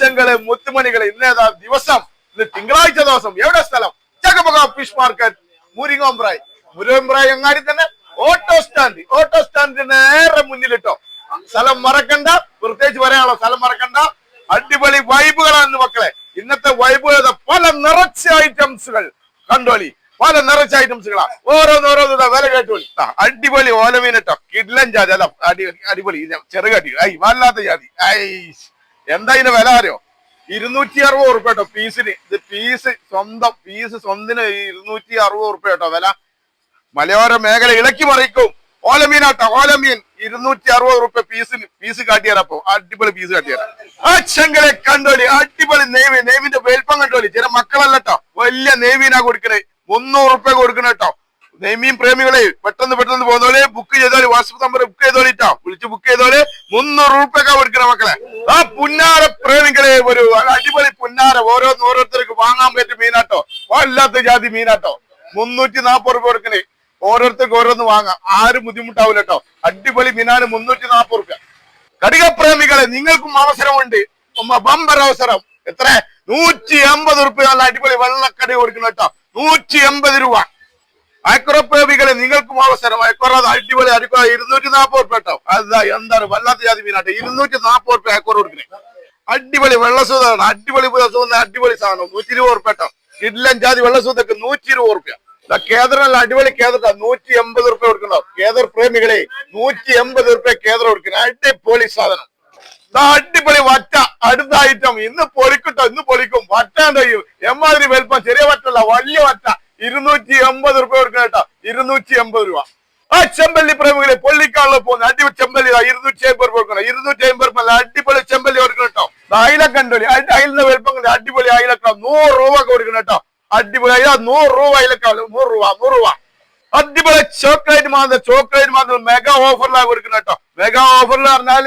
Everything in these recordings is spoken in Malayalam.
ചെങ്കളെ മുത്തുമണികളെ ഇന്നേതാ ദിവസം ഇന്ന് തിങ്കളാഴ്ച ദിവസം എവിടെ സ്ഥലം? ചകമക ഫിഷ് മാർക്കറ്റ് മുരിങ്ങോമ്പ്രായ്. മുരിങ്ങോമ്പ്രായ് അങ്ങാടി തന്നെ ഓട്ടോ സ്റ്റാൻഡ്. ഓട്ടോ സ്റ്റാൻഡ് നേരെ മുന്നിലിട്ടോ. സ്ഥലം മറക്കണ്ട പ്രത്യേകിച്ച് പറയാനുള്ള സ്ഥലം മറക്കണ്ട. അടിപൊളി വൈബുകളാണ് മക്കളെ. ഇന്നത്തെ വൈബുകൾ പല നിറച്ച ഐറ്റംസുകൾ. കണ്ടോളി പല നിറച്ച ഐറ്റംസുകളാ. ഓരോന്നോരോന്ന് വില കേട്ടോളി. അടിപൊളി ഓലമീനട്ടോ കിഡ്ലൻ ജാതി. അല്ല അടി അടിപൊളി. ചെറുകടി. ഐ വല്ലാത്ത ജാതി. ഐ എന്താ ഇതിന്റെ വില അറിയോ? ഇരുന്നൂറ്റി അറുപത് ഉറുപ്പ കേട്ടോ പീസിന്. ഇത് പീസ് സ്വന്തം പീസ് സ്വന്തിന് ഇരുന്നൂറ്റി അറുപത് ഉറുപ്പ കേട്ടോ വില. മലയോര മേഖല ഇളക്കി മറിക്കും ഓലമീനാട്ട ഓലമീൻ. ഇരുന്നൂറ്റി അറുപത് ഉറുപ്പ പീസിന് പീസ് കാട്ടിയാരപ്പോ അടിപൊളി പീസ് കാട്ടിയാരാ ആ ചെങ്കലെ കണ്ടോളി അടിപൊളി നെയ്മീൻ. നെയ്മിന്റെ വലിപ്പം കണ്ടോളി ചില മക്കളല്ലട്ടോ വലിയ നെയ്മീനാ കൊടുക്കണേ. മുന്നൂറ് ഉറുപ്പ കൊടുക്കണ കേട്ടോ നെയ്മീൻ പ്രേമികളെ പെട്ടെന്ന് പെട്ടെന്ന് പോകുന്നോലെ ബുക്ക് ചെയ്തോളി. വാട്സപ്പ് നമ്പർ ബുക്ക് ചെയ്തോളിട്ടോ വിളിച്ച് ബുക്ക് ചെയ്തോലെ മുന്നൂറ് ഉറുപ്പ കൊടുക്കണ മക്കളെ. ആ പുന്നാര പ്രേമികളെ ഒരു അടിപൊളി പുന്നാര ഓരോന്ന് ഓരോരുത്തർക്ക് വാങ്ങാൻ പറ്റും മീനാട്ടോ. വല്ലാത്ത ജാതി മീനാട്ടോ. മുന്നൂറ്റി നാപ്പത് റുപ്യ കൊടുക്കണേ. ഓരോരുത്തർക്ക് ഓരോന്ന് വാങ്ങാം. ആരും ബുദ്ധിമുട്ടാവില്ല കേട്ടോ അടിപൊളി മീനാണ് മുന്നൂറ്റി നാപ്പത് റുപ്യ. കടികപ്രേമികളെ നിങ്ങൾക്കും അവസരമുണ്ട്. ബമ്പർ അവസരം. എത്ര? നൂറ്റി എൺപത് റുപ്യ നല്ല അടിപൊളി വെള്ളക്കടി കൊടുക്കണം കേട്ടോ നൂറ്റി എൺപത് രൂപ. അയക്കുറപ്രേമികളെ നിങ്ങൾക്കും അവസരം അയക്കുറ അടിപൊളി അടിക്കുറ ഇരുന്നൂറ്റി നാപ്പത് റുപ്യ കേട്ടോ. അതാ എന്താണ് വല്ലാത്ത ജാതി മീനാട്ടെ. ഇരുന്നൂറ്റി നാപ്പത് റുപ്യ അയക്കുറ കൊടുക്കണേ. അടിപൊളി വെള്ളസൂതാണ്. അടിപൊളി വെള്ളസൂന്ന അടിപൊളി സാധനം. നൂറ്റി ഇരുപത് റുപ്യ കേട്ടോ. ഇല്ല ജാതി വെള്ളസൂതൊക്കെ നൂറ്റി ഇരുപത് റുപ്യ കേന്ദ്രല്ല അടിപൊളി കേന്ദ്ര നൂറ്റി എൺപത് റുപ്യ കൊടുക്കണോ? കേന്ദ്ര പ്രേമികളെ നൂറ്റി എൺപത് റുപ്യ കേന്ദ്രം കൊടുക്കണം. അടിപൊളി സാധനം. അടിപൊളി വറ്റ. അടുത്ത ഐറ്റം ഇന്ന് പൊളിക്കട്ടോ ഇന്ന് പൊളിക്കും. വറ്റാൻ കഴിയും. എമ്മാതിരി വലുപ്പം. ചെറിയ വറ്റല്ല വലിയ വറ്റ. ഇരുന്നൂറ്റി എൺപത് റുപ്യ കൊടുക്കണം കേട്ടോ. ഇരുന്നൂറ്റി എൺപത് രൂപ. ആ ചെമ്പല്ലി പ്രേമികളെ പൊള്ളിക്കാണല്ലോ പോകുന്നത് അടിപൊളി ചെമ്പല്ലി ഇരുന്നൂറ്റി അമ്പത് രൂപ കൊടുക്കണം. ഇരുന്നൂറ്റി അമ്പത് രൂപ അടിപൊളി ചെമ്പല്ലി കൊടുക്കണം കേട്ടോ. അയില കണ്ടോളി. അയിലിന്റെ വലുപ്പം അടിപൊളി അയിലക്ക. നൂറ് രൂപ കൊടുക്കണം കേട്ടോ. അടിപൊളി അയില നൂറ് രൂപ അയിലക്ക. നൂറ് രൂപ നൂറ് രൂപ. അടിപൊളി ചോക്ലേറ്റ് മാത്രം ചോക്ലേറ്റ് മാത്രം മെഗാ ഓഫറിലാണ് കൊടുക്കണം കേട്ടോ. മെഗാ ഓഫറിൽ പറഞ്ഞാൽ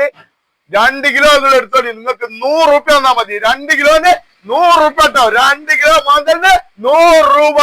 രണ്ട് കിലോ നിങ്ങൾ എടുത്തോളി. നിങ്ങൾക്ക് നൂറ് റുപ്യ തന്നാ മതി. രണ്ട് കിലോന് നൂറ് റുപ്യ കേട്ടോ. രണ്ട് കിലോ മാന്തലിന് നൂറ് രൂപ.